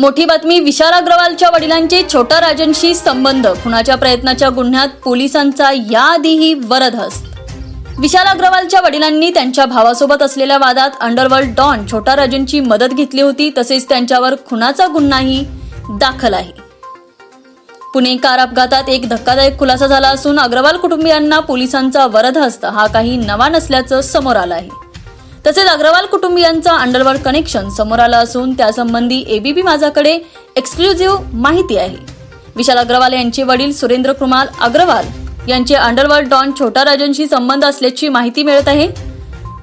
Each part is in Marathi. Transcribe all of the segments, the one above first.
मोठी बातमी विशाल अग्रवालच्या वडिलांचे छोटा राजनशी संबंध. खुनाच्या प्रयत्नाच्या गुन्ह्यात पोलिसांचा याआधीही वरदहस्त. विशाल अग्रवालच्या वडिलांनी त्यांच्या भावासोबत असलेल्या वादात अंडरवर्ल्ड डॉन छोटा राजनची मदत घेतली होती तसेच त्यांच्यावर खुनाचा गुन्हाही दाखल आहे. पुणे कार अपघातात एक धक्कादायक खुलासा झाला असून अग्रवाल कुटुंबियांना पोलिसांचा वरदहस्त हा काही नवा नसल्याचं समोर आलं आहे. तसेच अग्रवाल कुटुंबियांचा अंडरवर्ल्ड कनेक्शन समोर आलं असून त्यासंबंधी एबीपी माझाकडे एक्सक्लुझिव्ह माहिती आहे. विशाल अग्रवाल यांचे वडील सुरेंद्र कुमार अग्रवाल यांचे अंडरवर्ल्ड डॉन छोटा राजनशी संबंध असल्याची माहिती मिळत आहे.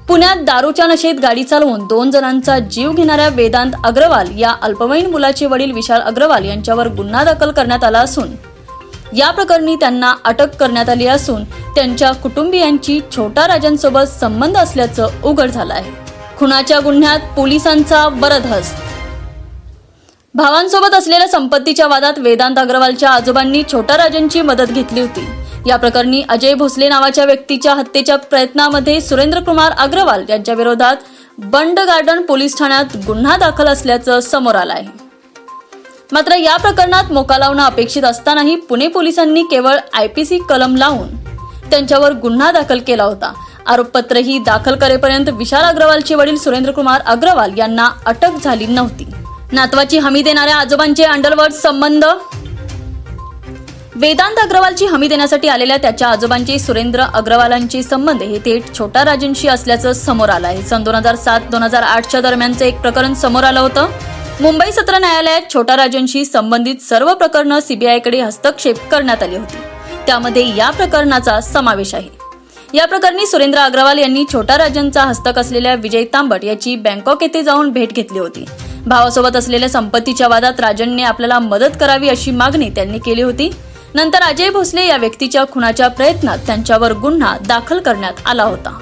पुण्यात दारूच्या नशेत गाडी चालवून दोन जणांचा जीव घेणाऱ्या वेदांत अग्रवाल या अल्पवयीन मुलाचे वडील विशाल अग्रवाल यांच्यावर गुन्हा दाखल करण्यात आला असून या प्रकरणी त्यांना अटक करण्यात आली असून त्यांच्या कुटुंबियांची छोटा राजांसोबत संबंध असल्याचं उघड झालं आहे. खुनाच्या गुन्ह्यात पोलिसांचा बरदहस्त भावांसोबत असलेल्या संपत्तीच्या वादात वेदांत अग्रवालच्या आजोबांनी छोटा राजांची मदत घेतली होती. या प्रकरणी अजय भोसले नावाच्या व्यक्तीच्या हत्येच्या प्रयत्नामध्ये सुरेंद्र कुमार अग्रवाल यांच्या विरोधात बंड गार्डन पोलीस ठाण्यात गुन्हा दाखल असल्याचं समोर आलं आहे. मात्र या प्रकरणात मोका लावणं अपेक्षित असतानाही पुणे पोलिसांनी केवळ आय पी सी कलम लावून त्यांच्यावर गुन्हा दाखल केला होता. आरोपपत्रही दाखल करेपर्यंत विशाल अग्रवालचे वडील सुरेंद्र कुमार अग्रवाल यांना अटक झाली नव्हती. नातवाची हमी देणाऱ्या आजोबांचे अंडरवर्ड संबंध? वेदांत अग्रवालची हमी देण्यासाठी आलेल्या त्याच्या आजोबांचे सुरेंद्र अग्रवालांचे संबंध हे थेट छोटा राजेंशी असल्याचं समोर आलं आहे सन दोन हजार सात दोन हजार आठच्या दरम्यानचं एक प्रकरण समोर आलं होतं. मुंबई सत्र न्यायालयात छोटा राजनशी संबंधित सर्व प्रकरणं सीबीआयकडे हस्तक्षेप करण्यात आली होती. त्यामध्ये या प्रकरणाचा समावेश आहे. या प्रकरणी सुरेंद्र अग्रवाल यांनी छोटा राजनचा हस्तक असलेल्या विजय तांबट याची बँकॉक येथे जाऊन भेट घेतली होती. भावासोबत असलेल्या संपत्तीच्या वादात राजनने आपल्याला मदत करावी अशी मागणी त्यांनी केली होती. नंतर अजय भोसले या व्यक्तीच्या खुनाच्या प्रयत्नात त्यांच्यावर गुन्हा दाखल करण्यात आला होता.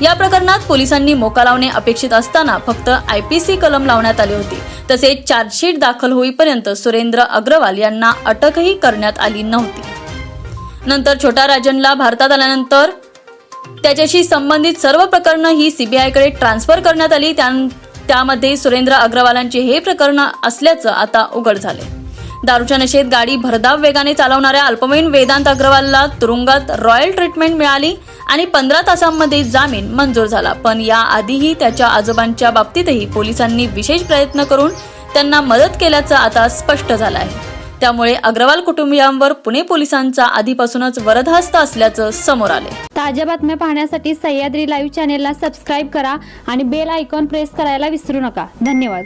या प्रकरणात पोलिसांनी मोका लावणे अपेक्षित असताना फक्त आयपीसी कलम लावण्यात आली होती. तसेच चार्जशीट दाखल होईपर्यंत सुरेंद्र अग्रवाल यांना अटकही करण्यात आली नव्हती. नंतर छोटा राजनला भारतात आल्यानंतर त्याच्याशी संबंधित सर्व प्रकरणं ही सीबीआयकडे ट्रान्सफर करण्यात आली. त्यामध्ये सुरेंद्र अग्रवालांचे हे प्रकरण असल्याचं आता उघड झाले दारूच्या नशेत गाडी भरधाव वेगाने चालवणाऱ्या अल्पवयीन वेदांत अग्रवालला तुरुंगात रॉयल ट्रीटमेंट मिळाली आणि पंधरा तासांमध्ये जामीन मंजूर झाला. पण याआधीही त्याच्या आजोबांच्या बाबतीतही पोलिसांनी विशेष प्रयत्न करून त्यांना मदत केल्याचं आता स्पष्ट झालं आहे त्यामुळे अग्रवाल कुटुंबियांवर पुणे पोलिसांचा आधीपासूनच वरदहस्त असल्याचं समोर आले ताज्या बातम्या पाहण्यासाठी सह्याद्री लाईव्ह चॅनेलला सबस्क्राईब करा आणि बेल आयकॉन प्रेस करायला विसरू नका. धन्यवाद.